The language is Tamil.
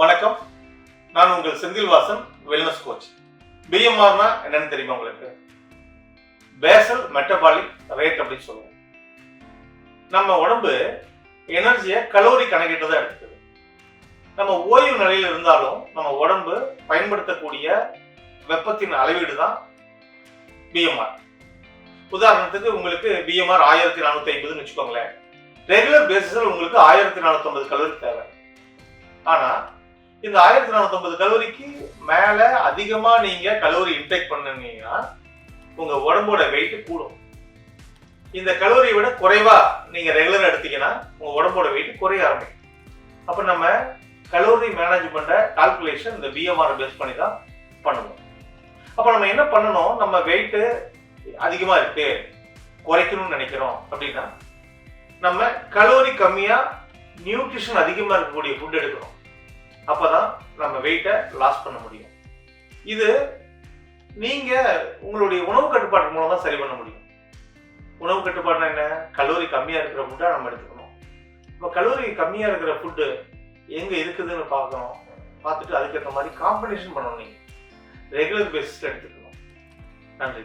வணக்கம். நான் உங்கள் செந்தில்வாசன் வெல்னஸ் கோச் பிஎம்ஆர்னா என்னன்னு தெரியுமா உங்களுக்கு? பேசல் மெட்டபாலிக் ரேட் அப்படின்னு சொல்லுவோம். நம்ம உடம்பு எனர்ஜியை கலோரி கணக்கிட்டு எடுத்துக்குது நம்ம ஓய்வு நிலையில் இருந்தாலும் நம்ம உடம்பு பயன்படுத்தக்கூடிய வெப்பத்தின் அளவீடு தான் பிஎம்ஆர். உதாரணத்துக்கு உங்களுக்கு பிஎம்ஆர் ஆயிரத்தி நானூத்தி ஐம்பதுன்னு வச்சுக்கோங்களேன். ரெகுலர் பேசிஸில் உங்களுக்கு ஆயிரத்தி நானூத்தி ஐம்பது கலோரி தேவை. ஆனா இந்த ஆயிரத்தி நானூத்தி கலோரிக்கு மேல அதிகமா நீங்க கலோரி இன்டேக் பண்ணீங்கன்னா உங்க உடம்போட வெயிட் கூடும். இந்த கலோரியை விட குறைவா நீங்க ரெகுலர் எடுத்தீங்கன்னா உங்க உடம்போட வெயிட் குறைய ஆரம்பிக்கும். அப்ப நம்ம கலோரி மேனேஜ்மெண்ட கால்குலேஷன் இந்த பிஎம்ஆர் பேஸ் பண்ணி தான் பண்ணுவோம். அப்ப நம்ம என்ன பண்ணணும்? நம்ம வெயிட்டு அதிகமா இருக்கு குறைக்கணும்னு நினைக்கிறோம் அப்படின்னா நம்ம கலோரி கம்மியா நியூட்ரிஷன் அதிகமா இருக்கக்கூடிய ஃபுட் எடுக்கணும் அப்போ தான் நம்ம வெயிட்டை லாஸ் பண்ண முடியும். இது நீங்கள் உங்களுடைய உணவு கட்டுப்பாட்டு மூலம் தான் சரி பண்ண முடியும். உணவு கட்டுப்பாடுனா என்ன? கலோரி கம்மியாக இருக்கிற ஃபுட்டாக நம்ம எடுத்துக்கணும். இப்போ கலோரி கம்மியாக இருக்கிற ஃபுட்டு எங்கே இருக்குதுன்னு பார்க்கணும். பார்த்துட்டு அதுக்கேற்ற மாதிரி காம்பினேஷன் பண்ணணும் நீங்கள் ரெகுலர் பேசிஸில் எடுத்துக்கணும். நன்றி.